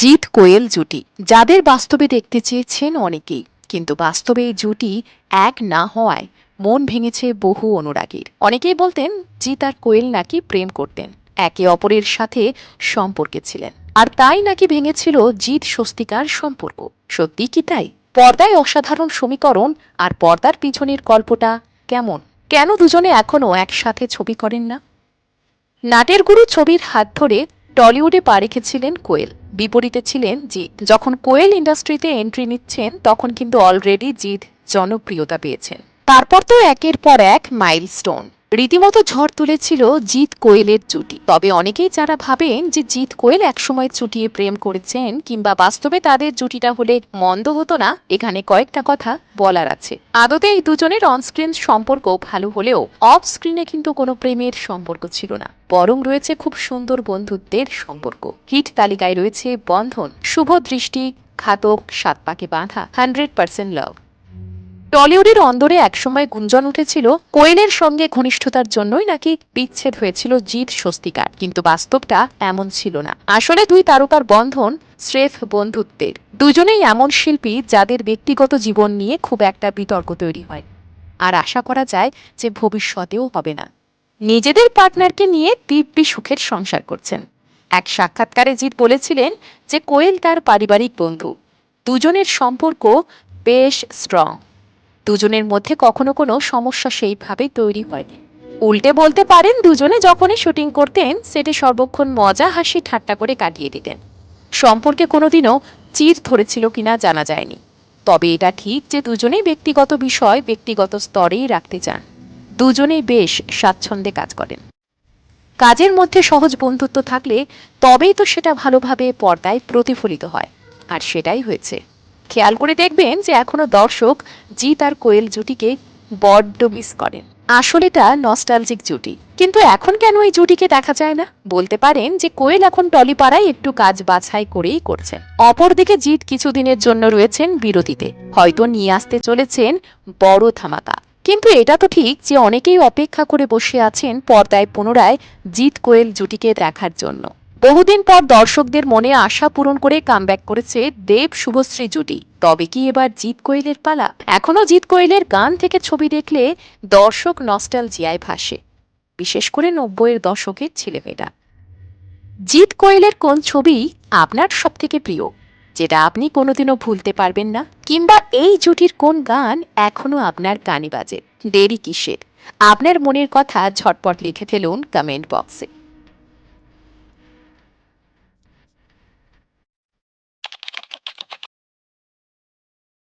জিৎ কোয়েল জুটি। যাদের বাস্তবে দেখতে চেয়েছেন অনেকেই, কিন্তু বাস্তবে এই জুটি এক না হওয়ায় মন ভেঙেছে বহু অনুরাগীর। অনেকেই বলতেন, জিৎ আর কোয়েল নাকি প্রেম করতেন, একে অপরের সাথে সম্পর্কে ছিলেন। আর তাই নাকি ভেঙেছিল জিৎ স্বস্তিকার সম্পর্ক। সত্যি কি তাই? পর্দায় অসাধারণ সমীকরণ আর পর্দার পিছনের গল্পটা কেমন? কেন দুজনে এখনও একসাথে ছবি করেন না? নাটের গুরু ছবির হাত ধরে টলিউডে পা রেখেছিলেন কোয়েল। বিপরীতে ছিলেন জিৎ। যখন কোয়েল ইন্ডাস্ট্রিতে এন্ট্রি নিচ্ছেন, তখন কিন্তু অলরেডি জিৎ জনপ্রিয়তা পেয়েছেন। তারপর তো একের পর এক মাইলস্টোন। রীতিমতো ঝড় তুলেছিল জিৎ কোয়েলের জুটি। তবে অনেকেই যারা ভাবেন যে জিৎ কোয়েল একসময় চুটিয়ে প্রেম করেছেন কিংবা বাস্তবে তাদের জুটিটা হলে মন্দ হতো না, এখানে কয়েকটা কথা বলার আছে। আদতে এই দুজনের অনস্ক্রিন সম্পর্ক ভালো হলেও অফ স্ক্রিনে কিন্তু কোনো প্রেমের সম্পর্ক ছিল না। বরং রয়েছে খুব সুন্দর বন্ধুত্বের সম্পর্ক। হিট তালিকায় রয়েছে বন্ধন, শুভ দৃষ্টি, ঘাতক, সাত পাকে বাঁধা হান্ড্রেড পার্সেন্ট লাভ টলিউডের অন্দরে একসময় গুঞ্জন উঠেছিল কোয়েলের সঙ্গে ঘনিষ্ঠতার জন্যই নাকি বিচ্ছেদ হয়েছিল জিৎ স্বস্তিকার, কিন্তু বাস্তবটা এমন ছিল না। আসলে দুই তারকার বন্ধন স্রেফ বন্ধুত্বের। দুজনেই এমন শিল্পী যাদের ব্যক্তিগত জীবন নিয়ে খুব একটা বিতর্ক তৈরি হয়। আর আশা করা যায় যে ভবিষ্যতেও হবে না। নিজেদের পার্টনারকে নিয়ে দিব্যি সুখের সংসার করছেন। এক সাক্ষাৎকারে জিৎ বলেছিলেন যে কোয়েল তার পারিবারিক বন্ধু। দুজনের সম্পর্ক বেশ স্ট্রং দুজনের মধ্যে কখনো কোনো সমস্যা সেইভাবে তৈরি হয়নি। উল্টে বলতে পারেন, দুজনে যখনই শুটিং করতেন, সেটি সর্বক্ষণ মজা, হাসি, ঠাট্টা করে কাটিয়ে দিতেন। সম্পর্কে কোনোদিনও চির ধরেছিল কিনা জানা যায়নি। তবে এটা ঠিক যে দুজনেই ব্যক্তিগত বিষয়, ব্যক্তিগত স্তরেই রাখতে চান। দুজনেই বেশ স্বাচ্ছন্দ্যে কাজ করেন। কাজের মধ্যে সহজ বন্ধুত্ব থাকলে তবেই তো সেটা ভালোভাবে পর্দায় প্রতিফলিত হয়। আর সেটাই হয়েছে। খেয়াল করে দেখবেন যে এখনও দর্শক জিৎ আর কোয়েল জুটিকে বড্ড মিস করেন। আসলে এটা নস্টালজিক জুটি। কিন্তু এখন কেন এই জুটিকে দেখা যায় না? বলতে পারেন যে কোয়েল এখন টলিপাড়ায় একটু কাজ বাছাই করেই করছেন অপরদিকে জিৎ কিছুদিনের জন্য রয়েছেন বিরতিতে। হয়তো নিয়ে আসতে চলেছেন বড় ধামাকা। কিন্তু এটা তো ঠিক যে অনেকেই অপেক্ষা করে বসে আছেন পর্দায় পুনরায় জিৎ কোয়েল জুটিকে দেখার জন্য। বহুদিন পর দর্শকদের মনে আশা পূরণ করে কামব্যাক করেছে দেব শুভশ্রী জুটি। তবে কি এবার জিৎ কোয়েলের পালা? এখনও জিৎ কোয়েলের গান থেকে ছবি দেখলে দর্শক নস্টাল জিয়ায় ভাসে। বিশেষ করে নব্বইয়ের দশকের ছেলেমেয়েরা। জিৎ কোয়েলের কোন ছবি আপনার সব থেকে প্রিয়? যেটা আপনি কোনোদিনও ভুলতে পারবেন না? কিংবা এই জুটির কোন গান এখনও আপনার কানে বাজে? দেরি কিসের? আপনার মনের কথা ঝটপট লিখে ফেলুন কমেন্ট বক্সে